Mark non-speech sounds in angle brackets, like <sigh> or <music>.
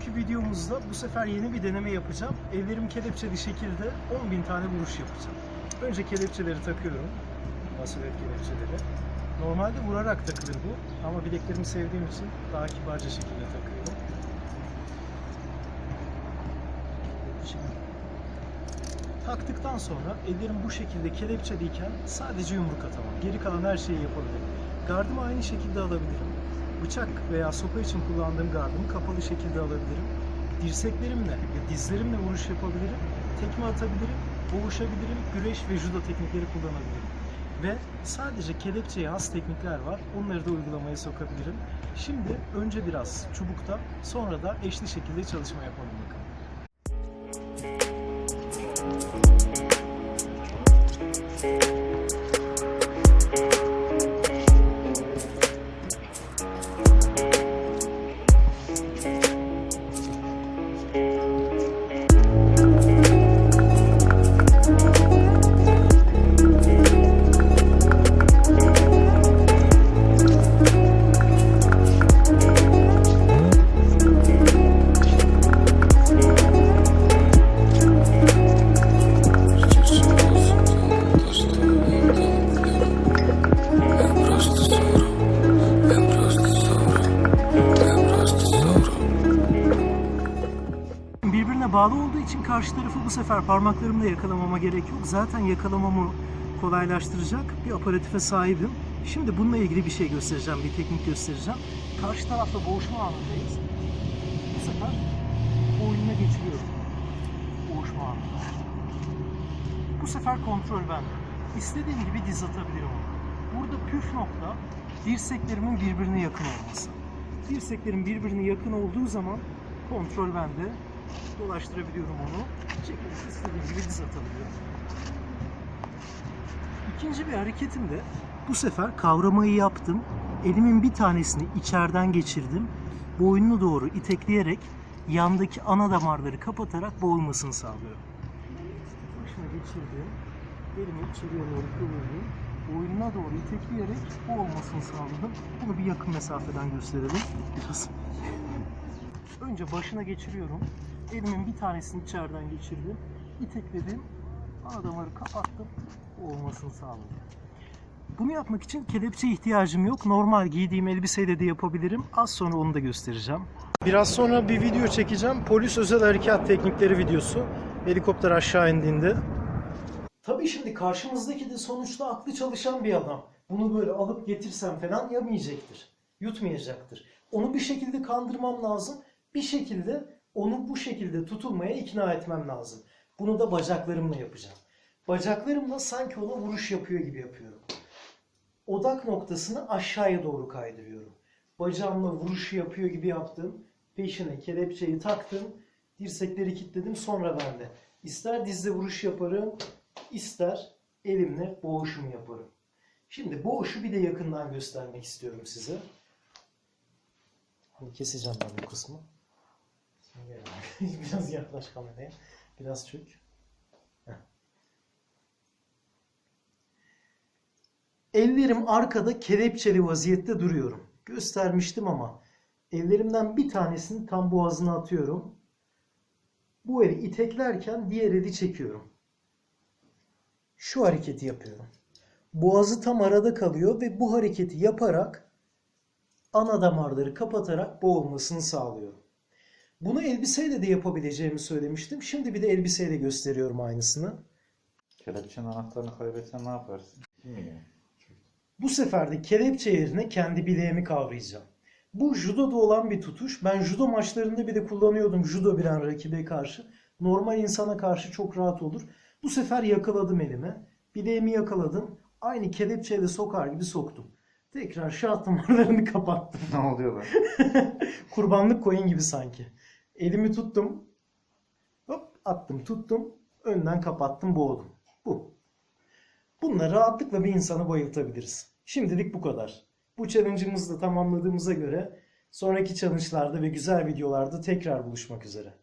Bugünkü videomuzda bu sefer yeni bir deneme yapacağım. Ellerim kelepçeli şekilde 10.000 tane vuruş yapacağım. Önce kelepçeleri takıyorum. Basilet kelepçeleri. Normalde vurarak takılır bu ama bileklerimi sevdiğim için daha kibarca şekilde takıyorum. Taktıktan sonra ellerim bu şekilde kelepçeliyken sadece yumruk atamam. Geri kalan her şeyi yapabilirim. Gardımı aynı şekilde alabilirim. Bıçak veya sopa için kullandığım gardımı kapalı şekilde alabilirim. Dirseklerimle ve dizlerimle vuruş yapabilirim. Tekme atabilirim, boğuşabilirim, güreş ve judo teknikleri kullanabilirim. Ve sadece kelepçeye has teknikler var. Onları da uygulamaya sokabilirim. Şimdi önce biraz çubukta, sonra da eşli şekilde çalışma yapalım bakalım. Bağlı olduğu için karşı tarafı bu sefer parmaklarımla yakalamama gerek yok. Zaten yakalamamı kolaylaştıracak bir aparatife sahibim. Şimdi bununla ilgili bir şey göstereceğim, bir teknik göstereceğim. Karşı tarafta boğuşma anındayız. Bu sefer oyununa geçiriyorum. Boğuşma anında. Bu sefer kontrol bende. İstediğim gibi diz atabilirim ona. Burada püf nokta dirseklerimin birbirine yakın olması. Dirseklerim birbirine yakın olduğu zaman kontrol bende. Dolaştırabiliyorum onu. Çekip istediğim gibi diz atabiliyorum. İkinci bir hareketim de bu sefer kavramayı yaptım. Elimin bir tanesini içeriden geçirdim. Boynunu doğru itekleyerek yandaki ana damarları kapatarak boğulmasını sağlıyorum. Başına geçirdim. Elimi içeriye doğru kıvırdım. Boynuna doğru itekleyerek boğulmasını sağladım. Bunu bir yakın mesafeden gösterelim. Biraz. Önce başına geçiriyorum. Elimin bir tanesini içeriden geçirdim. İtekledim. Ana damarı kapattım. Olmasını sağladım. Bunu yapmak için kelepçe ihtiyacım yok. Normal giydiğim elbiseyle de yapabilirim. Az sonra onu da göstereceğim. Biraz sonra bir video çekeceğim. Polis özel harekat teknikleri videosu. Helikopter aşağı indiğinde. Tabii şimdi karşımızdaki de sonuçta aklı çalışan bir adam. Bunu böyle alıp getirsem falan yemeyecektir. Yutmayacaktır. Onu bir şekilde kandırmam lazım. Bir şekilde onu bu şekilde tutulmaya ikna etmem lazım. Bunu da bacaklarımla yapacağım. Bacaklarımla sanki ona vuruş yapıyor gibi yapıyorum. Odak noktasını aşağıya doğru kaydırıyorum. Bacağımla vuruşu yapıyor gibi yaptım. Peşine kelepçeyi taktım. Dirsekleri kilitledim. Sonra ben de ister dizle vuruş yaparım, ister elimle boğuşumu yaparım. Şimdi boğuşu bir de yakından göstermek istiyorum size. Hani keseceğim ben bu kısmı. Biraz yaklaş kameraya. Biraz çök. Ellerim arkada kelepçeli vaziyette duruyorum. Göstermiştim ama ellerimden bir tanesini tam boğazına atıyorum. Bu eli iteklerken diğer eli çekiyorum. Şu hareketi yapıyorum. Boğazı tam arada kalıyor ve bu hareketi yaparak ana damarları kapatarak boğulmasını sağlıyorum. Bunu elbiseyle de yapabileceğimi söylemiştim. Şimdi bir de elbiseyle gösteriyorum aynısını. Kelepçenin anahtarını kaybetsen ne yaparsın? Bilmiyorum. Bu sefer de kelepçe yerine kendi bileğimi kavrayacağım. Bu judoda olan bir tutuş. Ben judo maçlarında bile kullanıyordum judo bilen rakibe karşı. Normal insana karşı çok rahat olur. Bu sefer yakaladım elime. Bileğimi yakaladım. Aynı kelepçeyle sokar gibi soktum. Tekrar şah damarlarını <laughs> kapattım. ne oluyor lan? <laughs> Kurbanlık koyun gibi sanki. Elimi tuttum. Hop attım tuttum. Önden kapattım boğdum. Bu. Bununla rahatlıkla bir insanı bayıltabiliriz. Şimdilik bu kadar. Bu challenge'ımızı da tamamladığımıza göre sonraki challenge'larda ve güzel videolarda tekrar buluşmak üzere.